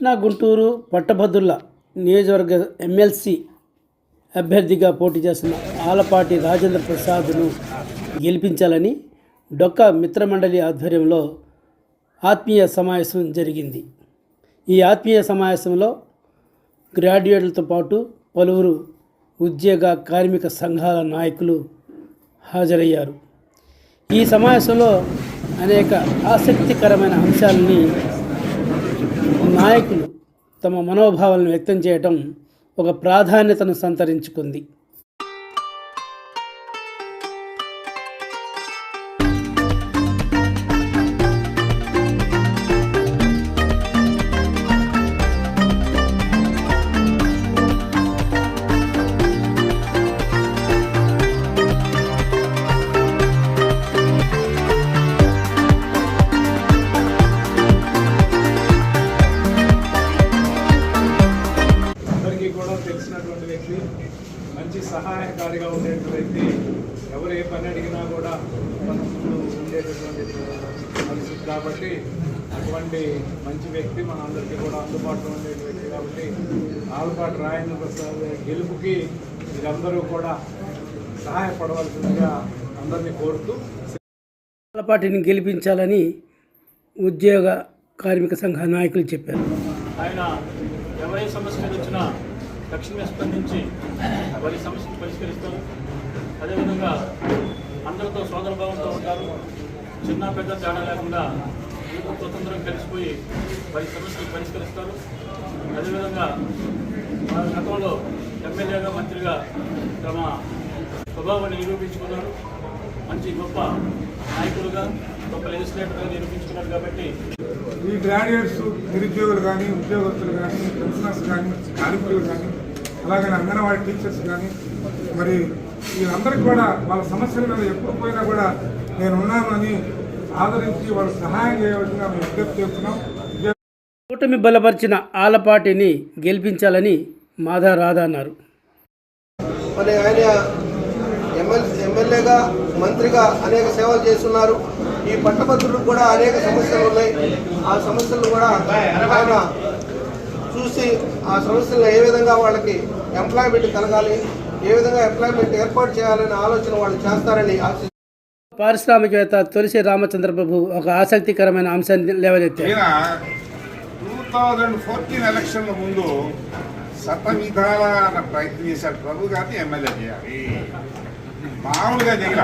కృష్ణా గుంటూరు పట్టభద్రుల నియోజకవర్గ ఎమ్మెల్సీ అభ్యర్థిగా పోటీ చేస్తున్న ఆలపాటి రాజేంద్ర ప్రసాద్ను గెలిపించాలని డొక్క మిత్రమండలి ఆధ్వర్యంలో ఆత్మీయ సమావేశం జరిగింది. ఈ ఆత్మీయ సమావేశంలో గ్రాడ్యుయేట్లతో పాటు పలువురు ఉద్యోగ కార్మిక సంఘాల నాయకులు హాజరయ్యారు. ఈ సమావేశంలో అనేక ఆసక్తికరమైన అంశాలని నాయకులు తమ మనోభావాలను వ్యక్తం చేయటం ఒక ప్రాధాన్యతను సంతరించుకుంది. కూడా తెలిసినటువంటి వ్యక్తి మంచి సహాయకారిగా ఉండేటువంటి వ్యక్తి. ఎవరు ఏ పని అడిగినా కూడా ఉండేటటువంటి పరిస్థితి కాబట్టి అటువంటి మంచి వ్యక్తి మన అందరికీ కూడా అందుబాటులో ఉండే వ్యక్తి కాబట్టి ఆలపాటి రాజేంద్ర ప్రసాద్ గెలుపుకి మీరందరూ కూడా సహాయపడవలసిందిగా అందరినీ కోరుతూ ఆలపాటిని గెలిపించాలని ఉద్యోగ కార్మిక సంఘ నాయకులు చెప్పారు. ఆయన ఎవరి సమస్య మీద వచ్చినా తక్షణమే స్పందించి వారి సమస్యను పరిష్కరిస్తారు. అదేవిధంగా అందరితో సోదర భావంతో ఉంటారు. చిన్న పెద్ద తేడా లేకుండా స్వతంత్రం కలిసిపోయి వారి సమస్యలు పరిష్కరిస్తారు. అదేవిధంగా ఆ గతంలో ఎమ్మెల్యేగా మంత్రిగా తమ స్వభావాన్ని నిరూపించుకున్నారు. మంచి గొప్ప నాయకులుగా గొప్ప లెజిస్లేటర్గా నిరూపించుకున్నారు కాబట్టి ఈ గ్రాడ్యుయేట్స్ నిరుద్యోగులు కానీ ఉద్యోగస్తులు కానీ పెన్షనర్స్ కానీ కార్మికులు కానీ అలాగే అంగన్వాడీ టీచర్స్ కానీ మరి వీళ్ళందరికీ కూడా వాళ్ళ సమస్యల మీద ఎప్పుడు పోయినా కూడా నేను ఉన్నానని ఆదరించి వాళ్ళకి సహాయం చేయవలసిందిగా మేము విజ్ఞప్తి చేస్తున్నాం. కూటమి బలపరిచిన ఆలపాటిని గెలిపించాలని మాధా రాధా అన్నారు. మరి ఆయన ఎమ్మెల్యేగా మంత్రిగా అనేక సేవలు చేస్తున్నారు. ఈ పట్టభద్రులకు కూడా అనేక సమస్యలు ఉన్నాయి. ఆ సమస్యలను కూడా ఆయన చూసి ఆ సమస్యలను ఏ విధంగా వాళ్ళకి ఎంప్లాయ్మెంట్ కలగాలి ఏ విధంగా ఎంప్లాయ్మెంట్ ఏర్పాటు చేయాలనే ఆలోచన వాళ్ళు చేస్తారని ఆశిస్తున్నాను పారిశ్రామికవేత్త తొలిసి రామచంద్ర ప్రభు ఒక ఆసక్తికరమైన అంశాన్ని లేవనెత్తారు. టూ థౌజండ్ ఫోర్టీన్ ఎలక్షన్ల ముందు శత విధాల ప్రయత్నం చేశాడు ప్రభు గారిని ఎమ్మెల్యే చేయాలి. మామూలుగా దిగల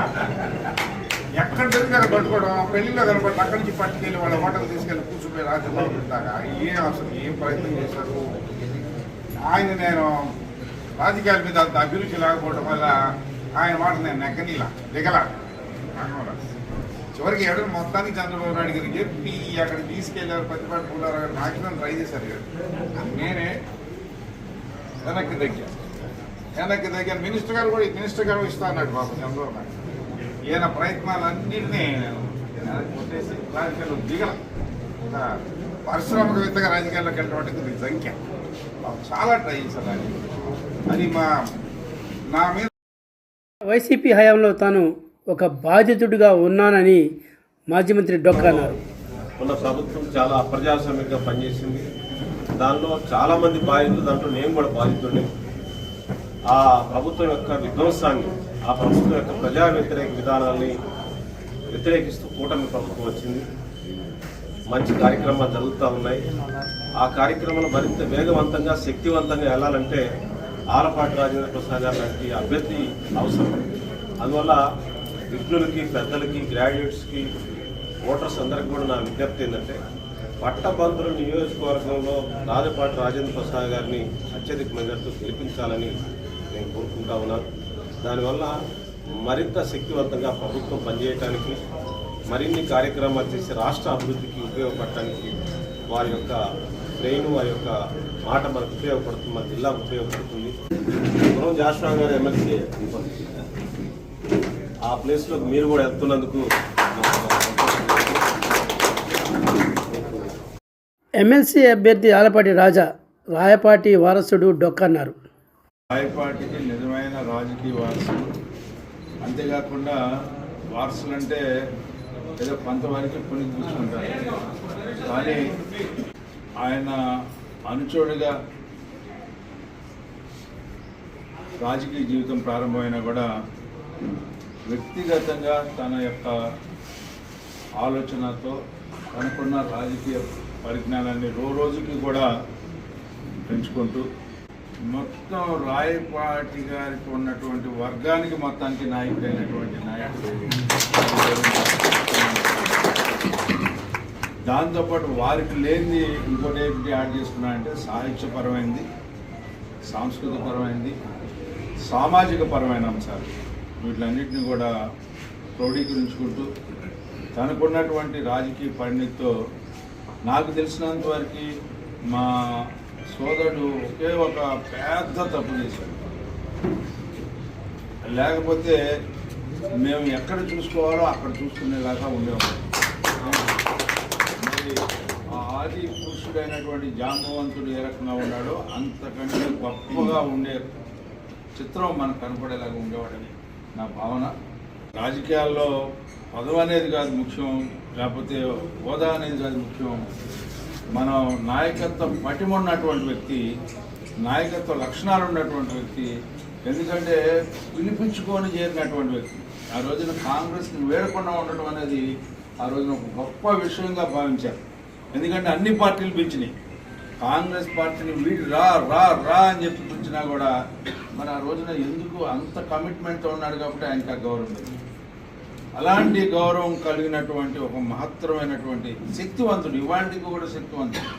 ఎక్కడ దొరికారు పట్టుకోవడం పెళ్ళిలో కనపడి అక్కడి నుంచి పట్టుకెళ్ళి వాళ్ళ హోటల్ తీసుకెళ్ళి కూర్చుపోయి రాత్రి ఏం అసలు ఏం ప్రయత్నం చేశారు ఆయన నేను రాజకీయాల మీద అంత అభిరుచి లేకపోవడం వల్ల ఆయన మాట నేను నెగ్గనీలా దిగలా చివరికి ఎవరు మొత్తానికి చంద్రబాబు నాయుడు గారికి చెప్పి అక్కడ తీసుకెళ్ళారు ప్రతిపాటు పుల్లారావు గారు. నాకు ట్రై చేశారు నేనే వెనక్కి దగ్గర. వెనక్కి దగ్గర మినిస్టర్ గారు కూడా మినిస్టర్ గారు ఇస్తా అన్నాడు బాబు చంద్రబాబు నాయుడు. ఈయన ప్రయత్నాలన్నింటినీ కొట్టేసి రాజకీయాల్లో దిగల. ఒక పారిశ్రామికవేత్తగా రాజకీయాల్లోకి వెళ్ళడం ఇది సంఖ్య చాలా ట్రై చేశారు అది మా నా మీద వైసీపీ హయాంలో తాను ఒక బాధితుడిగా ఉన్నానని మాజీ మంత్రి డొక్క అన్నారు. మన ప్రభుత్వం చాలా అప్రజాస్వామికంగా పనిచేసింది. దానిలో చాలా మంది బాధితులు దాంట్లో నేను కూడా బాధితుడిని. ఆ ప్రభుత్వం యొక్క విధ్వంసాన్ని ఆ ప్రభుత్వం యొక్క ప్రజా వ్యతిరేక విధానాన్ని వ్యతిరేకిస్తూ కూటమి ప్రభుత్వం వచ్చింది. మంచి కార్యక్రమాలు జరుగుతూ ఉన్నాయి. ఆ కార్యక్రమాలు మరింత వేగవంతంగా శక్తివంతంగా వెళ్ళాలంటే ఆలపాటి రాజేంద్ర ప్రసాద్ గారు లాంటి అభ్యర్థి అవసరం. అందువల్ల విఘ్నులకి పెద్దలకి గ్రాడ్యుయేట్స్కి ఓటర్స్ అందరికి కూడా నా విజ్ఞప్తి ఏంటంటే పట్టభద్రుల నియోజకవర్గంలో రాజపాటి రాజేంద్ర ప్రసాద్ గారిని అత్యధిక మెజార్టీతో గెలిపించాలని నేను కోరుకుంటా ఉన్నాను. దానివల్ల మరింత శక్తివంతంగా ప్రభుత్వం పనిచేయటానికి మరిన్ని కార్యక్రమాలు చేసి రాష్ట్ర అభివృద్ధికి ఉపయోగపడటానికి వారి యొక్క బ్రెయిన్ వారి యొక్క మాట మనకు ఉపయోగపడుతుంది మన జిల్లాకు ఉపయోగపడుతుంది. మనం జాషువా గారు ఎమ్మెల్సీ ఆ ప్లేస్లో మీరు కూడా వెళ్తున్నందుకు ఎమ్మెల్సీ అభ్యర్థి ఆలపాటి రాజా రాయపాటి వారసుడు డొక్కన్నారు రాయపాటికి నిజమైన రాజకీయ వారసులు అంతేకాకుండా వారసులు అంటే ఏదో కొంతవరకు పుణ్యం కూర్చుంటారు కానీ ఆయన అనుచరుడిగా రాజకీయ జీవితం ప్రారంభమైనా కూడా వ్యక్తిగతంగా తన యొక్క ఆలోచనతో తనకున్న రాజకీయ పరిజ్ఞానాన్ని రోజు రోజుకి కూడా పెంచుకుంటూ మొత్తం రాయపాటి గారికి ఉన్నటువంటి వర్గానికి మొత్తానికి నాయకుడైనటువంటి నాయకుడు. దాంతోపాటు వారికి లేనిది ఇంకోటి ఏంటి యాడ్ చేసుకున్నా అంటే సాహిత్యపరమైనది సాంస్కృతికపరమైనది సామాజిక పరమైన అంశాలు. వీటిలన్నింటినీ కూడా క్రోడీకరించుకుంటూ తనకున్నటువంటి రాజకీయ పరిణితితో నాకు తెలిసినంత వరకు మా సోదరుడు ఒకే ఒక పెద్ద తప్పు చేశాడు. లేకపోతే మేము ఎక్కడ చూసుకోవాలో అక్కడ చూసుకునేలాగా ఉండేవాళ్ళం. మరి ఆ ఆది పురుషుడైనటువంటి జాంబవంతుడు ఏ రకంగా ఉన్నాడో అంతకంటే గొప్పగా ఉండే చిత్రం మనకు కనపడేలాగా ఉండేవాడని నా భావన. రాజకీయాల్లో పదవి అనేది కాదు ముఖ్యం లేకపోతే హోదా అనేది కాదు ముఖ్యం. మనం నాయకత్వ పటిమ ఉన్నటువంటి వ్యక్తి నాయకత్వ లక్షణాలు ఉన్నటువంటి వ్యక్తి ఎందుకంటే పిలిపించుకొని చేరినటువంటి వ్యక్తి. ఆ రోజున కాంగ్రెస్ని వేడకుండా ఉండడం అనేది ఆ రోజున ఒక గొప్ప విషయంగా భావించారు. ఎందుకంటే అన్ని పార్టీలు పిలిచినాయి. కాంగ్రెస్ పార్టీని వీడు రా రా రా అని చెప్పి పిలిచినా కూడా మరి ఆ రోజున ఎందుకు అంత కమిట్మెంట్తో ఉన్నాడు కాబట్టి ఆయనకు ఆ గౌరవం అలాంటి గౌరవం కలిగినటువంటి ఒక మహత్తరమైనటువంటి శక్తివంతుడు. ఇవాంటికి కూడా శక్తివంతుడు.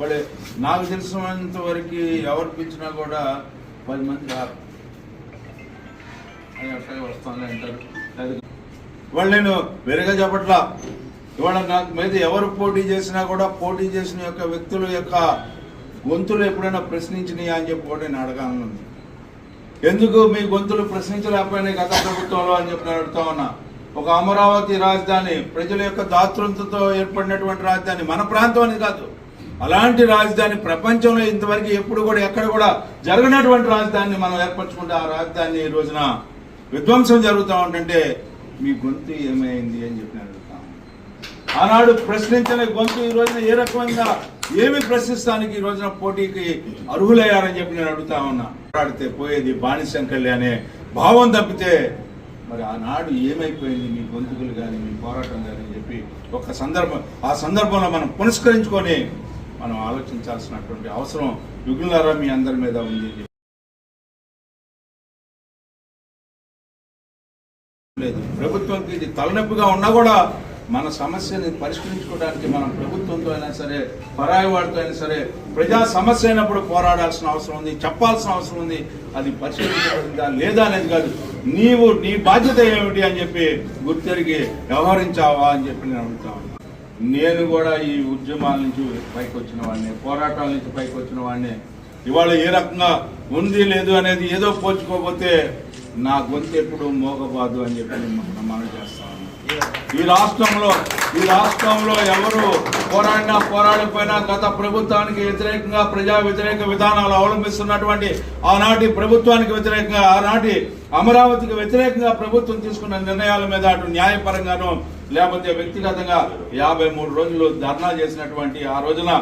వాళ్ళు నాకు తెలిసినంత వరకు ఎవరు పిలిచినా కూడా పది మంది రారు. అని అట్లాగే వస్తానులే అంటారు. వాళ్ళు నేను వేరేగా చెప్పట్లా. ఇవాళ నాకు మీద ఎవరు పోటీ చేసినా కూడా పోటీ చేసిన యొక్క వ్యక్తుల యొక్క గొంతులు ఎప్పుడైనా ప్రశ్నించినాయా అని చెప్పి కూడా నేను అడగాలనుంది. ఎందుకు మీ గొంతులు ప్రశ్నించలేకపోయినాయి గత ప్రభుత్వంలో అని చెప్పి నేను అడుగుతా ఉన్నా. ఒక అమరావతి రాజధాని ప్రజల యొక్క దాతృత్వంతో ఏర్పడినటువంటి రాజధాని మన ప్రాంతం అని కాదు. అలాంటి రాజధాని ప్రపంచంలో ఇంతవరకు ఎప్పుడు కూడా ఎక్కడ కూడా జరగనటువంటి రాజధానిని మనం ఏర్పరచుకుంటే ఆ రాజధాని ఈ రోజున విధ్వంసం జరుగుతూ ఉంటుంటే మీ గొంతు ఏమైంది అని చెప్పి నేను ఆనాడు ప్రశ్నించిన గొంతు ఈ రోజున ఏ రకమైన ఏమి ప్రశ్నిస్తానికి ఈ రోజున పోటీకి అర్హులయ్యారని చెప్పి నేను అడుగుతా ఉన్నా. పోరాడితే పోయేది బానిసంకల్లి అనే భావం తప్పితే మరి ఆనాడు ఏమైపోయింది? మీ గొంతుకులు కానీ మీ పోరాటం కానీ అని చెప్పి ఒక సందర్భం ఆ సందర్భంలో మనం పునస్కరించుకొని మనం ఆలోచించాల్సినటువంటి అవసరం యుగులారా మీ అందరి మీద ఉంది లేదు. ప్రభుత్వంకి ఇది తలనొప్పిగా ఉన్నా కూడా మన సమస్యని పరిష్కరించుకోవడానికి మనం ప్రభుత్వంతో అయినా సరే పరాయి వాడితో అయినా సరే ప్రజా సమస్య అయినప్పుడు పోరాడాల్సిన అవసరం ఉంది చెప్పాల్సిన అవసరం ఉంది. అది పరిష్కరించబడిందా లేదా అనేది కాదు. నీవు నీ బాధ్యత ఏమిటి అని చెప్పి గుర్తెరిగి వ్యవహరించావా అని చెప్పి నేను అడుగుతాను నేను కూడా ఈ ఉద్యమాల నుంచి పైకి వచ్చిన వాడిని పోరాటాల నుంచి పైకి వచ్చిన వాడిని. ఇవాళ ఏ రకంగా ఉంది లేదు అనేది ఏదో పోల్చుకోకపోతే నా గొంతు ఎప్పుడు మోగబాదు అని చెప్పి మనం చేస్తాను ఈ రాష్ట్రంలో ఈ రాష్ట్రంలో ఎవరు పోరాడినా పోరాడిపోయినా గత ప్రభుత్వానికి వ్యతిరేకంగా ప్రజా వ్యతిరేక విధానాలు అవలంబిస్తున్నటువంటి ఆనాటి ప్రభుత్వానికి వ్యతిరేకంగా ఆనాటి అమరావతికి వ్యతిరేకంగా ప్రభుత్వం తీసుకున్న నిర్ణయాల మీద అటు న్యాయపరంగానూ లేకపోతే వ్యక్తిగతంగా యాభై మూడు రోజులు ధర్నా చేసినటువంటి ఆ రోజున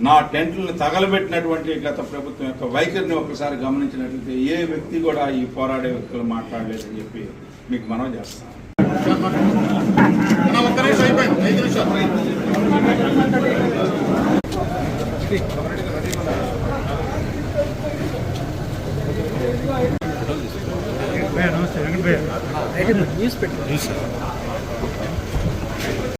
నా టెంట్లను తగలబెట్టినటువంటి గత ప్రభుత్వం యొక్క వైఖరిని ఒకసారి గమనించినట్లయితే ఏ వ్యక్తి కూడా ఈ పోరాడే వ్యక్తులు మాట్లాడలేదని చెప్పి మీకు మనం చేస్తాను న్యూస్ పెట్టి.